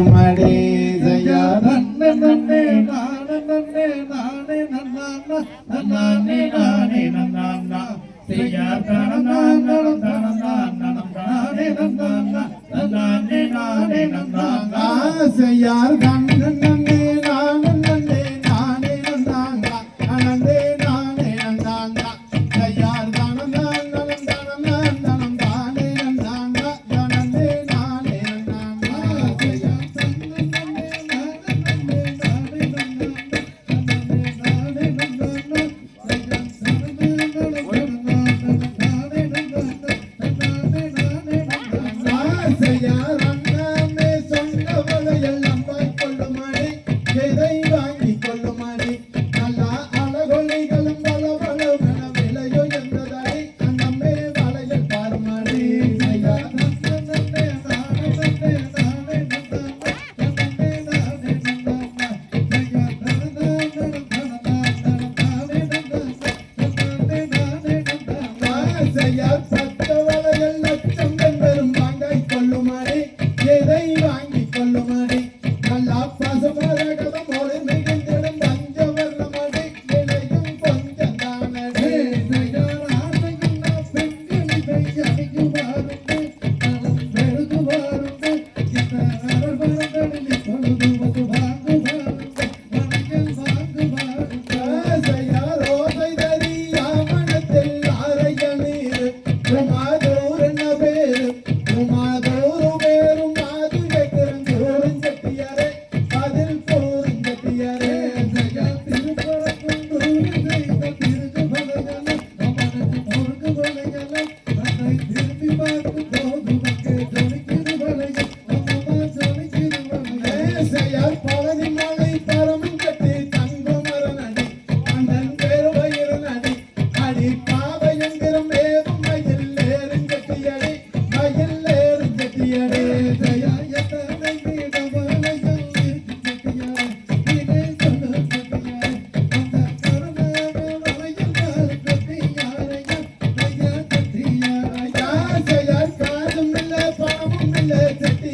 காட்டுமடே ஜயா. நன்னே நன்னே நானே நன்னே நானே நன்னானா நன்னானே நானே நன்னானா ஜயா தனனா நனதனனா நனதானே நன்னானா Hare Krishna.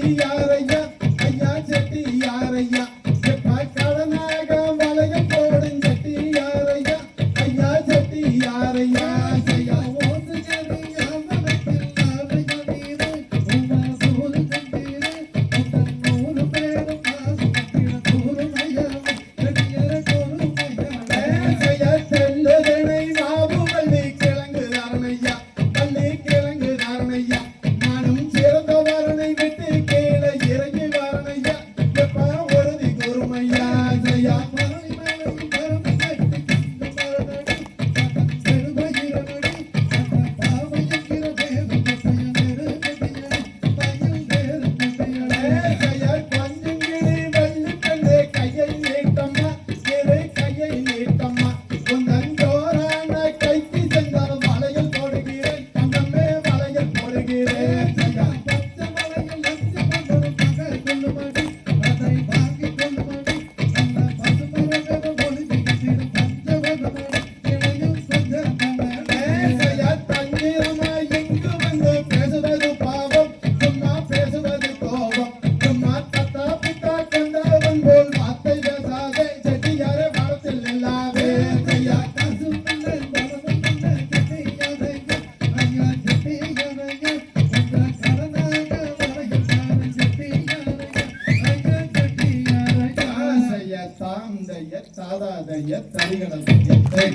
கையாத தாந்தய தாந்தய தாதாதய தரிகடதயத்தை